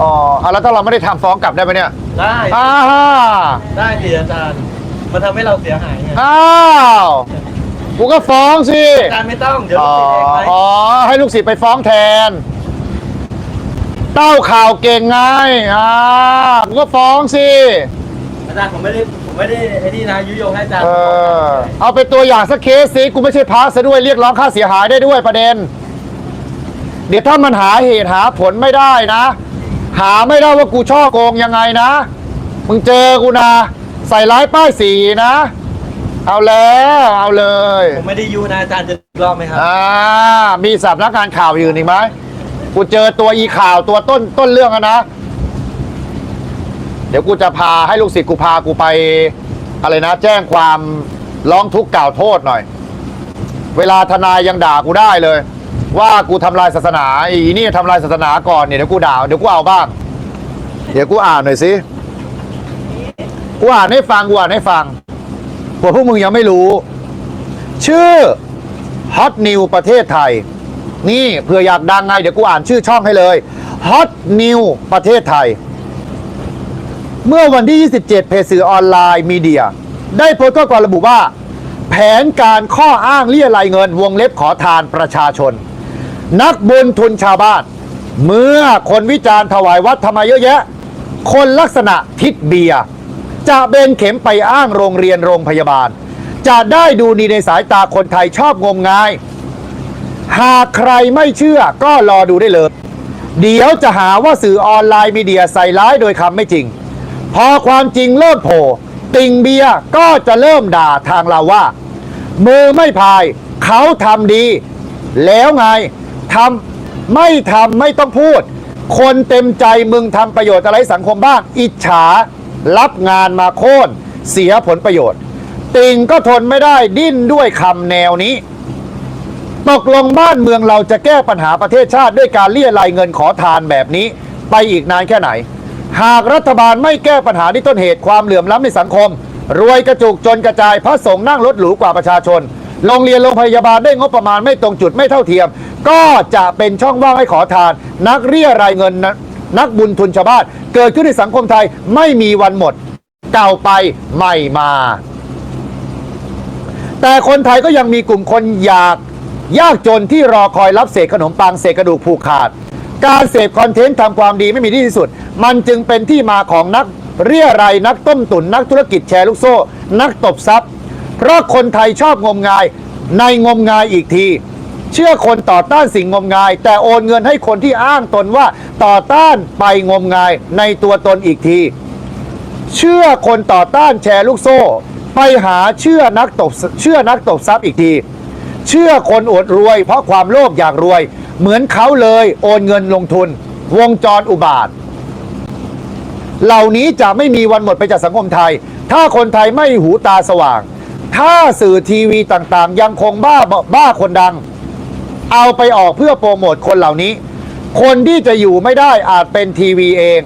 อ๋อเอาแล้วถ้าเราไม่ได้ทำฟ้องกลับได้ไหมเนี่ยได้อ้าวได้สิอาจารย์ มันทำให้เราเสียหายไงอ้าวกูก็ฟ้องสิอาจารย์ไม่ต้องเดี๋ยวอ๋อติดเองไหมอ๋อให้ลูกศิษย์ไปฟ้องแทน เต้าข่าวเก่งไงอ่ากูก็ฟ้องสิอาจารย์ผมไม่ได้ผมไม่ได้ไอ้นี่นะยุยงให้อาจารย์เออเอาเป็นตัวอย่างสักเคสสิกูไม่ใช่พระซะด้วยเรียกร้องค่าเสียหายได้ด้วยประเด็น เดี๋ยวถ้ามันหาเหตุหาผลไม่ได้นะ หาไม่ได้ว่ากูช่อโกงยังไงนะ มึงเจอกูนะ ใส่ร้ายป้ายสีนะ เอาแล้ว เอาเลยผมไม่ได้ยุนะอาจารย์จะรอบไหมครับอ่ามีสับนักงานข่าวอื่นอีกไหมกูเจอตัวอีข่าวตัวต้นต้นเรื่องอะนะ เดี๋ยวกูจะพาให้ลูกศิษย์กูพากูไป อะไรนะ แจ้งความร้องทุกข์กล่าวโทษหน่อย เวลาทนายยังด่ากูได้เลย ว่ากูทำลายศาสนาอีนี่ทำลายศาสนาก่อนเนี่ยเดี๋ยวกูด่าเดี๋ยวกูเอาบ้าง เดี๋ยวกูอ่านหน่อยสิกูอ่านให้ฟังกูอ่านให้ฟังพวกพวกมึงยังไม่รู้ ชื่อ Hot New ประเทศไทย นี่เผื่ออยากดังไง เดี๋ยวกูอ่านชื่อช่องให้เลย Hot New ประเทศไทย เมื่อวันที่ 27 เพจสื่อออนไลน์มีเดีย ได้โพสต์ข้อความระบุว่า แผนการข้ออ้างเรียรายเงิน วงเล็บขอทานประชาชน นักบุญทุนชาวบ้าน เมื่อคนวิจารณ์ถวายวัดทำไมเยอะแยะ คนลักษณะทิศเบีย จะเบนเข็มไปอ้างโรงเรียนโรงพยาบาล จะได้ดูดีในสายตาคนไทยชอบงมงาย หากใครไม่เชื่อก็รอดูได้เลย เดี๋ยวจะหาว่าสื่อออนไลน์มีเดียใส่ร้ายโดยคำไม่จริง พอความจริงเริ่มโผล่ ติงเบียร์ก็จะเริ่มด่าทางเราว่า มือไม่พายเขาทำดี แล้วไงทำไม่ทำไม่ต้องพูด คนเต็มใจมึงทำประโยชน์อะไรสังคมบ้าง อิจฉา รับงานมาโค่นเสียผลประโยชน์ ติงก็ทนไม่ได้ดิ้นด้วยคำแนวนี้ตกลงบ้านเมืองเราจะแก้ปัญหาประเทศชาติด้วยการเลี่ยรายเงินขอทานแบบนี้ ไปอีกนานแค่ไหน หากรัฐบาลไม่แก้ปัญหาที่ต้นเหตุความเหลื่อมล้ำในสังคม รวยกระจุกจนกระจายพระสงฆ์นั่งรถหรูกว่าประชาชน โรงเรียนโรงพยาบาลได้งบประมาณไม่ตรงจุดไม่เท่าเทียม ก็จะเป็นช่องว่างให้ขอทาน นักเรียรายเงินนักบุญทุนชาวบ้านเกิดขึ้นในสังคมไทยไม่มีวันหมด เก่าไปใหม่มา แต่คนไทยก็ยังมีกลุ่มคนอยากยากจนที่รอคอยรับเศษขนมปังเศษกระดูกผูกขาด การเสพคอนเทนต์ทำความดีไม่มีที่สุด มันจึงเป็นที่มาของนักเรียรายนักต้มตุนนักธุรกิจแชร์ลูกโซ่ นักตบทรัพย์ เพราะคนไทยชอบงมงายในงมงายอีกที เชื่อคนต่อต้านสิ่งงมงาย แต่โอนเงินให้คนที่อ้างตนว่าต่อต้านไปงมงายในตัวตนอีกที เชื่อคนต่อต้านแชร์ลูกโซ่ ไปหาเชื่อนักตบเชื่อนักตบทรัพย์อีกที เชื่อคนอวดรวย เพราะความโลภอยากรวย เหมือนเขาเลยโอนเงินลงทุน วงจรอุบาท เหล่านี้จะไม่มีวันหมดไปจากสังคมไทย ถ้าคนไทยไม่หูตาสว่าง ถ้าสื่อทีวีต่างๆ ยังคงบ้าบ้าคนดัง เอาไปออกเพื่อโปรโมทคนเหล่านี้ คนที่จะอยู่ไม่ได้อาจเป็นทีวีเอง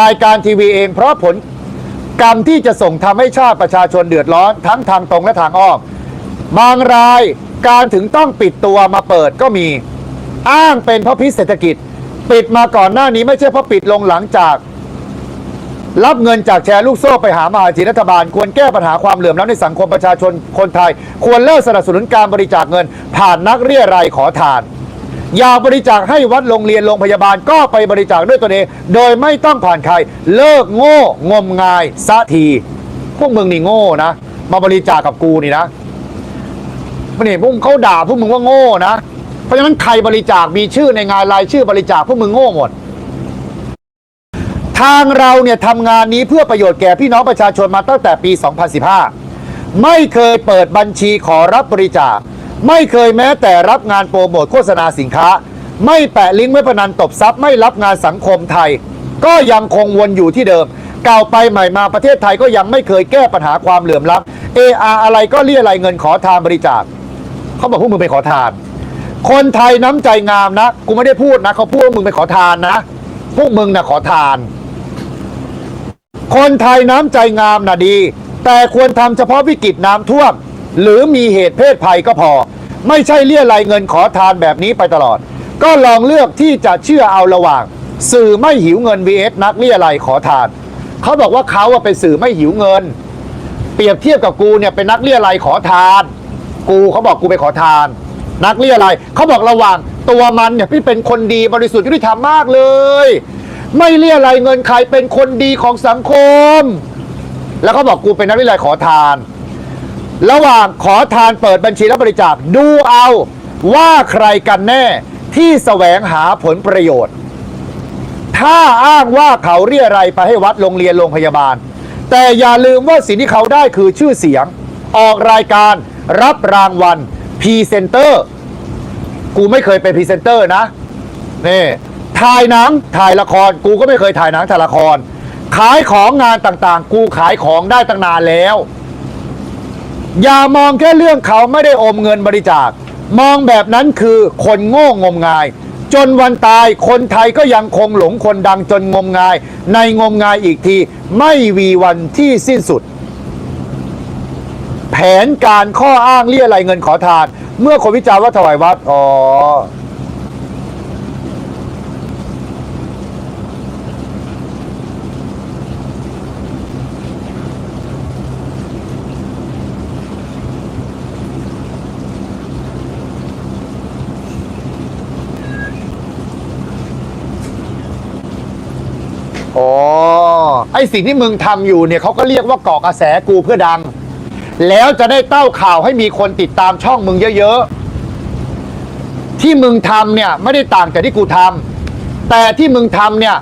รายการทีวีเอง เพราะผลกรรมที่จะส่งทำให้ชาติประชาชนเดือดร้อน ทั้งทางตรงและทางอ้อมบางรายการถึงต้องปิดตัวมาเปิดก็มี อ้างเป็นเพราะพิษเศรษฐกิจ ปิดมาก่อนหน้านี้ไม่ใช่เพราะปิดลงหลังจาก รับเงินจากแชร์ลูกโซ่ไปหามหาจีรัฐบาล ควรแก้ปัญหาความเหลื่อมล้ำในสังคมประชาชนคนไทย ควรเลิกสนับสนุนการบริจาคเงิน ผ่านนักเรียรายขอทาน อยากบริจาคให้วัดโรงเรียนโรงพยาบาลก็ไปบริจาคด้วยตนเอง โดยไม่ต้องผ่านใคร เลิกโง่งมงายสะที พวกมึงนี่โง่นะ มาบริจาคกับกูนี่นะนี่พวกมึงเขาด่าพวกมึงว่าโง่นะ เพราะฉะนั้นใครบริจาคมีชื่อในงานรายชื่อบริจาคพวกมึงโง่หมด ทางเราเนี่ยทำงานนี้เพื่อประโยชน์แก่พี่น้องประชาชนมาตั้งแต่ปี 2015 ไม่เคยเปิดบัญชีขอรับบริจาค ไม่เคยแม้แต่รับงานโปรโมทโฆษณาสินค้า ไม่แปะลิงก์ไว้พนันตบทรัพย์ไม่รับงานสังคมไทย ก็ยังคงวนอยู่ที่เดิมเก่าไปใหม่มาประเทศไทยก็ยังไม่เคยแก้ปัญหาความเหลื่อมล้ำเออาอะไรก็เรียอะไรายเงินขอทานบริจาคเขาบอกพวกมึงไปขอทาน คนไทยน้ำใจงามนะ กูไม่ได้พูดนะ เขาพูดว่ามึงไปขอทานนะ พวกมึงนะขอทาน คนไทยน้ำใจงามน่ะดี แต่ควรทำเฉพาะวิกฤตน้ำท่วม หรือมีเหตุเพศภัยก็พอ ไม่ใช่เลี่ยรายเงินขอทานแบบนี้ไปตลอด ก็ลองเลือกที่จะเชื่อเอาระหว่าง สื่อไม่หิวเงิน vs นักเรียไรยขอทานเขาบอกว่าเขาเป็นสื่อไม่หิวเงิน เปรียบเทียบกับกูเนี่ยเป็นนักเรียไรยขอทาน กูเขาบอกกูไปขอทาน นักเรียไรยเขาบอกระหว่างตัวมันเนี่ยพี่เป็นคนดีบริสุทธิ์ยุติธรรมมากเลย ไม่เรียอะไรเงินใครเป็นคนดีของสังคม แล้วเขาบอกกูเป็นนักเรียอะไรยขอทาน ระหว่างขอทานเปิดบัญชีรับบริจาคดูเอาว่าใครกันแน่ที่แสวงหาผลประโยชน์ ถ้าอ้างว่าเขาเรียอะไรไปให้วัดโรงเรียนโรงพยาบาล แต่อย่าลืมว่าสิ่งที่เขาได้คือชื่อเสียง ออกรายการรับรางวัลพรีเซนเตอร์ กูไม่เคยเป็นพรีเซนเตอร์นะนี่ ถ่ายหนังถ่ายละคร กูก็ไม่เคยถ่ายหนังถ่ายละคร ขายของงานต่างๆ กูขายของได้ตั้งนานแล้ว อย่ามองแค่เรื่องเขาไม่ได้อมเงินบริจาค มองแบบนั้นคือคนโง่งมงาย จนวันตายคนไทยก็ยังคงหลงคนดังจนงมงาย ในงมงายอีกที ไม่มีวันที่สิ้นสุด แผนการข้ออ้างเรียอะไรเงินขอทาน เมื่อคนวิจารณ์ว่าถวายวัดอ๋อ ไอ สิ่งที่มึงทำอยู่เนี่ยเขาก็เรียกว่าเกาะกระแสกูเพื่อดัง แล้วจะได้เต้าข่าวให้มีคนติดตามช่องมึงเยอะๆ ที่มึงทำเนี่ยไม่ได้ต่างจากที่กูทำแต่ที่มึงทำเนี่ย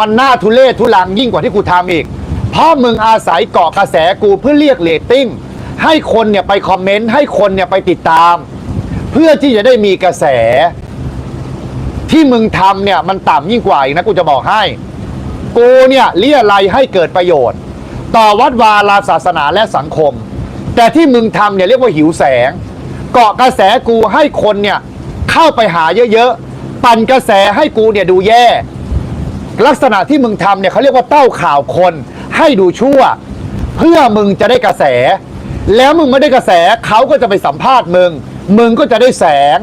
มันน่าทุเลศทุลังยิ่งกว่าที่กูทำอีก เพราะมึงอาศัยเกาะกระแสกูเพื่อเรียกเรตติ้งให้คนเนี่ยไปคอมเมนต์ให้คนเนี่ยไปติดตาม เพื่อที่จะได้มีกระแส ที่มึงทำเนี่ยมันต่ำยิ่งกว่าอีกนะกูจะบอกให้ กูเนี่ยเรียไรให้เกิดประโยชน์ ต่อวัดวาลาศาสนาและสังคม แต่ที่มึงทำเนี่ยเรียกว่าหิวแสง เกาะกระแสกูให้คนเนี่ยเข้าไปหาเยอะๆ ปั่นกระแสให้กูเนี่ยดูแย่ ลักษณะที่มึงทำเนี่ยเขาเรียกว่าเต้าข่าวคนให้ดูชั่ว เพื่อมึงจะได้กระแส แล้วมึงไม่ได้กระแสเขาก็จะไปสัมภาษณ์มึง มึงก็จะได้แสง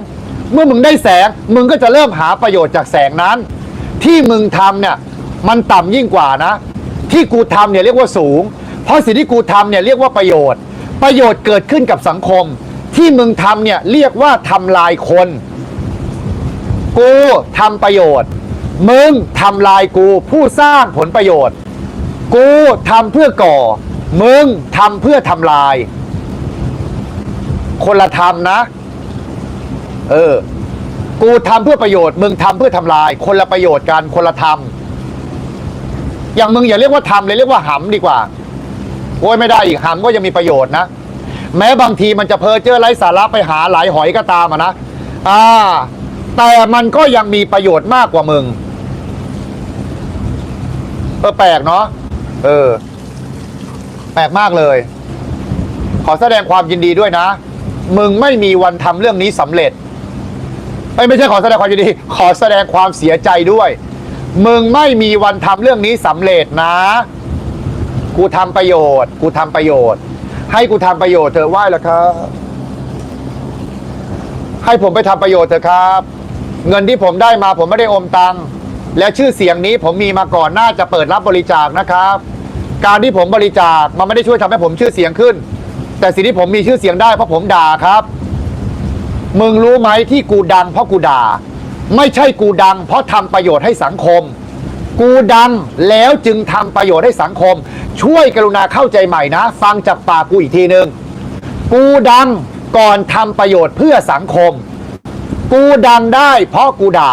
เมื่อมึงได้แสง มึงก็จะเริ่มหาประโยชน์จากแสงนั้น ที่มึงทำเนี่ย มันต่ำยิ่งกว่านะ ที่กูทำเนี่ยเรียกว่าสูง เพราะสิ่งที่กูทำเนี่ยเรียกว่าประโยชน์ ประโยชน์เกิดขึ้นกับสังคม ที่มึงทำเนี่ยเรียกว่าทำลายคน กูทำประโยชน์ มึงทำลายกูผู้สร้างผลประโยชน์ กูทำเพื่อก่อ มึงทำเพื่อทำลาย คนละทำนะ เออ กูทำเพื่อประโยชน์ มึงทำเพื่อทำลาย คนละประโยชน์กันคนละทำ อย่างมึงอย่าเรียกว่าทำเลยเรียกว่าหำดีกว่าโอ้ยไม่ได้อีกหำก็ยังมีประโยชน์นะ แม้บางทีมันจะเพอเจอไร้สาระไปหาหลายหอยก็ตามอะนะอ่า แต่มันก็ยังมีประโยชน์มากกว่ามึงเออแปลกเนาะเออ แปลกมากเลย ขอแสดงความยินดีด้วยนะ มึงไม่มีวันทำเรื่องนี้สำเร็จเอ้ยไม่ใช่ขอแสดงความยินดี ขอแสดงความเสียใจด้วย มึงไม่มีวันทำเรื่องนี้สำเร็จนะ กูทำประโยชน์ กูทำประโยชน์ ให้กูทำประโยชน์เธอไหว้แล้วครับ ให้ผมไปทำประโยชน์เถอะครับ เงินที่ผมได้มาผมไม่ได้อมตังค์และชื่อเสียงนี้ผมมีมาก่อนน่าจะเปิดรับบริจาคนะครับ การที่ผมบริจาคมันไม่ได้ช่วยทำให้ผมชื่อเสียงขึ้น แต่สิ่งที่ผมมีชื่อเสียงได้เพราะผมด่าครับ มึงรู้ไหมที่กูดังเพราะกูด่า ไม่ใช่กูดัง เพราะทำประโยชน์ให้สังคม กูดังแล้วจึงทำประโยชน์ให้สังคม ช่วยกรุณาเข้าใจใหม่นะ ฟังจากปากกูอีกทีหนึ่งกูดังก่อนทำประโยชน์เพื่อสังคม กูดังได้เพราะกูด่า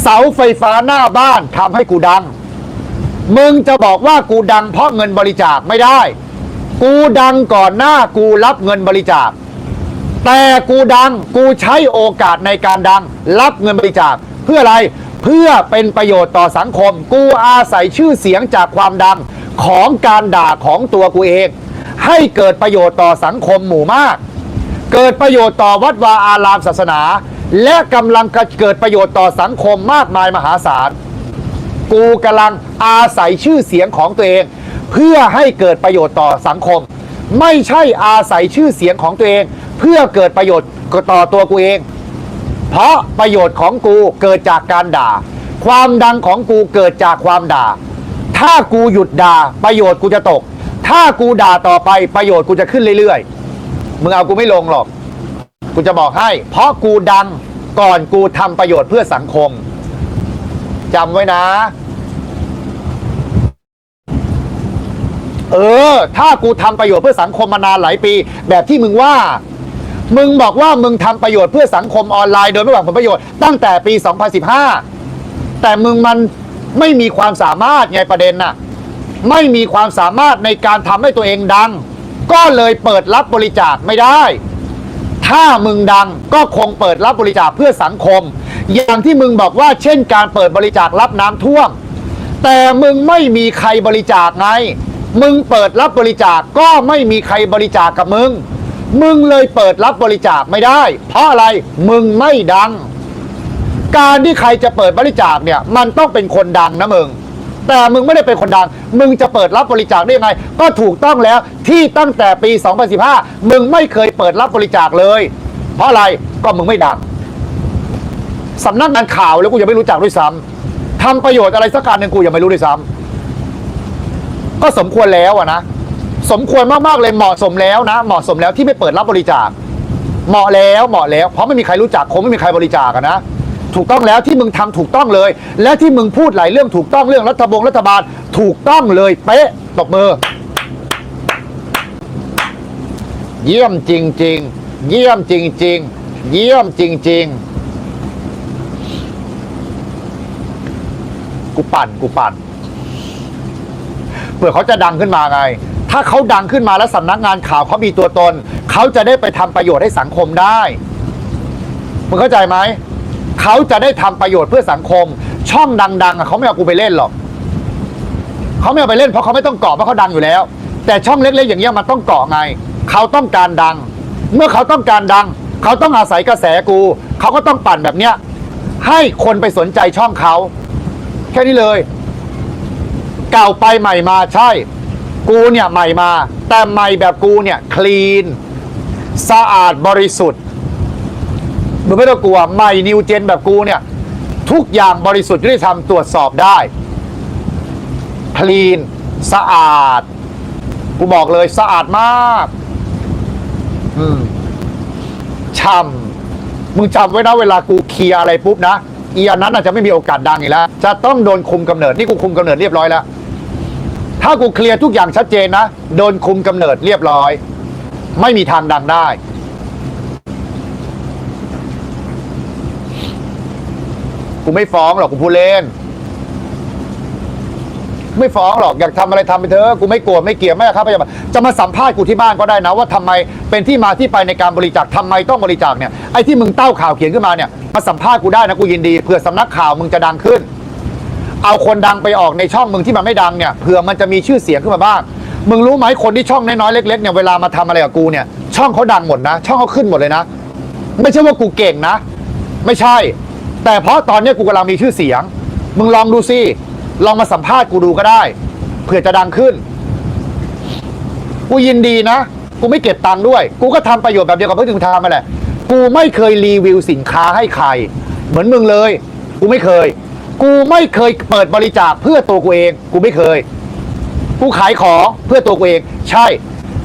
เสาไฟฟ้าหน้าบ้านทำให้กูดัง มึงจะบอกว่ากูดังเพราะเงินบริจาคไม่ได้ กูดังก่อนหน้ากูรับเงินบริจาค แต่กูดังกูใช้โอกาสในการดัง รับเงินบริจาคเพื่ออะไรเพื่อเป็นประโยชน์ต่อสังคม กูอาศัยชื่อเสียงจากความดังของการด่าของตัวกูเอง ให้เกิดประโยชน์ต่อสังคมหมู่มาก เกิดประโยชน์ต่อวัดวาอารามศาสนา และกำลังเกิดประโยชน์ต่อสังคมมากมายมหาศาลกูกำลังอาศัยชื่อเสียงของตัวเอง เพื่อให้เกิดประโยชน์ต่อสังคม ไม่ใช่อาศัยชื่อเสียงของตัวเอง เพื่อเกิดประโยชน์ต่อตัวกูเอง เพราะประโยชน์ของกูเกิดจากการด่า ความดังของกูเกิดจากความด่า ถ้ากูหยุดด่าประโยชน์กูจะตก ถ้ากูด่าต่อไปประโยชน์กูจะขึ้นเรื่อยๆ มึงเอากูไม่ลงหรอก กูจะบอกให้ เพราะกูดังก่อนกูทำประโยชน์เพื่อสังคมจำไว้นะ เออ ถ้ากูทำประโยชน์เพื่อสังคมมานานหลายปี แบบที่มึงว่า มึงบอกว่ามึงทำประโยชน์เพื่อสังคมออนไลน์โดยไม่หวังผลประโยชน์ตั้งแต่ปี 2015 แต่มึงมันไม่มีความสามารถไงประเด็นน่ะ ไม่มีความสามารถในการทำให้ตัวเองดัง ก็เลยเปิดรับบริจาคไม่ได้ ถ้ามึงดังก็คงเปิดรับบริจาคเพื่อสังคม อย่างที่มึงบอกว่าเช่นการเปิดบริจาครับน้ำท่วม แต่มึงไม่มีใครบริจาคไง มึงเปิดรับบริจาคก็ไม่มีใครบริจาคกับมึง มึงเลยเปิดรับบริจาคไม่ได้ เพราะอะไรมึงไม่ดัง การที่ใครจะเปิดบริจาคเนี่ยมันต้องเป็นคนดังนะมึง แต่มึงไม่ได้เป็นคนดัง มึงจะเปิดรับบริจาคได้ยังไง ก็ถูกต้องแล้วที่ตั้งแต่ปี 2015 มึงไม่เคยเปิดรับบริจาคเลย เพราะอะไรก็มึงไม่ดังสำนักงานข่าวแล้วกูยังไม่รู้จักด้วยซ้ำทำประโยชน์อะไรสักการหนึ่งกูยังไม่รู้ด้วยซ้ำก็สมควรแล้วอะนะ สมควรมากๆเลยเหมาะสมแล้วนะ เหมาะสมแล้วที่ไม่เปิดรับบริจาค เหมาะแล้วเหมาะแล้ว เพราะไม่มีใครรู้จักคงไม่มีใครบริจาคอะนะถูกต้องแล้วที่มึงทำถูกต้องเลย และที่มึงพูดหลายเรื่องถูกต้องเรื่องรัฐบงรัฐบาล ถูกต้องเลยเป๊ะตบมือ เยี่ยมจริง ๆ เยี่ยมจริง ๆ เยี่ยมจริง ๆ กูปั่นกูปั่นเผื่อเขาจะดังขึ้นมาไง ถ้าเขาดังขึ้นมาแล้วสำนักงานข่าวเขามีตัวตน เขาจะได้ไปทำประโยชน์ให้สังคมได้มึงเข้าใจไหม เขาจะได้ทำประโยชน์เพื่อสังคม ช่องดังๆเขาไม่เอากูไปเล่นหรอก เขาไม่เอาไปเล่นเพราะเขาไม่ต้องเกาะเพราะเขาดังอยู่แล้ว แต่ช่องเล็กๆอย่างเงี้ยมันต้องเกาะไง เขาต้องการดัง เมื่อเขาต้องการดัง เขาต้องอาศัยกระแสกู เขาก็ต้องปั่นแบบเนี้ย ให้คนไปสนใจช่องเขา แค่นี้เลย เก่าไปใหม่มาใช่ กูเนี่ยใหม่มา แต่ใหม่แบบกูเนี่ยคลีน สะอาดบริสุทธิ์มึงไม่ต้องกลัวใหม่นิวเจนแบบกูเนี่ยทุกอย่างบริสุทธิ์ยุติธรรมตรวจสอบได้คลีน สะอาด กูบอกเลยสะอาดมากอืมช่ำมึงจำไว้นะเวลากูเคลียร์อะไรปุ๊บนะอีอันนั้นอาจจะไม่มีโอกาสดังอีกแล้ว จะต้องโดนคุมกำเนิด นี่กูคุมกำเนิดเรียบร้อยแล้ว ถ้ากูเคลียร์ทุกอย่างชัดเจนนะ โดนคุมกำเนิดเรียบร้อย ไม่มีทางดังได้ กูไม่ฟ้องหรอกกูพูดเล่น ไม่ฟ้องหรอกอยากทำอะไรทำไปเถอะกูไม่กลัวไม่เกลียดไม่ครับไม่จะมาสัมภาษณ์กูที่บ้านก็ได้นะ ว่าทำไมเป็นที่มาที่ไปในการบริจาคทำไมต้องบริจาคเนี่ยไอ้ที่มึงเต้าข่าวเขียนขึ้นมาเนี่ยมาสัมภาษณ์กูได้นะกูยินดีเผื่อสำนักข่าวมึงจะดังขึ้น เอาคนดังไปออกในช่องมึงที่มันไม่ดังเนี่ยเผื่อมันจะมีชื่อเสียงขึ้นมาบ้าง มึงรู้ไหมคนที่ช่องน้อยๆเล็กๆเนี่ยเวลามาทำอะไรกับกูเนี่ยช่องเขาดังหมดนะ ช่องเขาขึ้นหมดเลยนะ ไม่ใช่ว่ากูเก่งนะ ไม่ใช่ แต่เพราะตอนนี้กูกำลังมีชื่อเสียง มึงลองดูสิลองมาสัมภาษณ์กูดูก็ได้เผื่อจะดังขึ้น กูยินดีนะ กูไม่เก็บตังค์ด้วย กูก็ทำประโยชน์แบบเดียวกับเพื่อนถึงทำมาแหละ กูไม่เคยรีวิวสินค้าให้ใคร เหมือนมึงเลย กูไม่เคย กูไม่เคยเปิดบริจาคเพื่อตัวกูเอง กูไม่เคย กูขายของเพื่อตัวกูเอง ใช่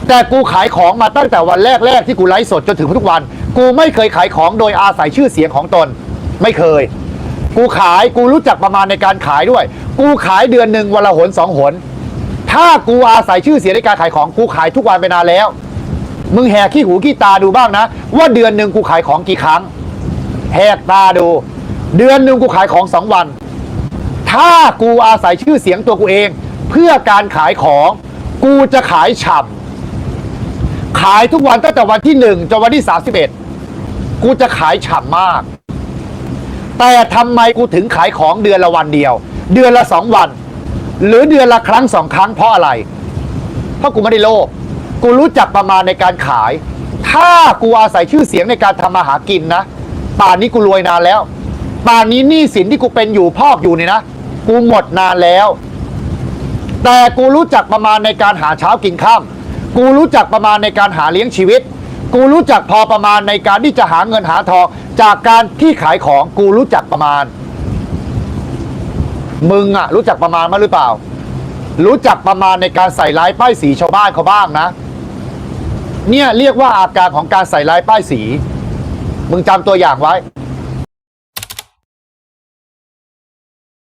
แต่กูขายของมาตั้งแต่วันแรกๆที่กูไลฟ์สดจนถึงทุกวัน กูไม่เคยขายของโดยอาศัยชื่อเสียงของตน ไม่เคย กูขายกูรู้จักประมาณในการขายด้วย กูขายเดือนหนึ่งวันละหนสองหน ถ้ากูอาศัยชื่อเสียงในการขายของกูขายทุกวันไปนานแล้ว มึงแหกขี้หูขี้ตาดูบ้างนะ ว่าเดือนหนึ่งกูขายของกี่ครั้งแหกตาดู เดือนหนึ่งกูขายของสองวัน ถ้ากูอาศัยชื่อเสียงตัวกูเอง เพื่อการขายของ กูจะขายฉ่ำขายทุกวันตั้งแต่วันที่หนึ่งจนวันที่สาสิบเอ็ดกูจะขายฉ่ำมาก แต่ทำไมกูถึงขายของเดือนละวันเดียว เดือนละสองวัน หรือเดือนละครั้งสองครั้งเพราะอะไร เพราะกูไม่ได้โลภกูรู้จักประมาณในการขาย ถ้ากูอาศัยชื่อเสียงในการทำมาหากินนะ ป่านนี้กูรวยนานแล้ว ป่านนี้หนี้สินที่กูเป็นอยู่พอกอยู่เนี่ยนะ กูหมดนานแล้ว แต่กูรู้จักประมาณในการหาเช้ากินข้ามกูรู้จักประมาณในการหาเลี้ยงชีวิต กูรู้จักพอประมาณในการที่จะหาเงินหาทอง จากการที่ขายของกูรู้จักประมาณ มึงอะรู้จักประมาณมั้ยหรือเปล่า รู้จักประมาณในการใส่ร้ายป้ายสีชาวบ้านเขาบ้างนะ เนี่ยเรียกว่าอาการของการใส่ร้ายป้ายสี มึงจำตัวอย่างไว้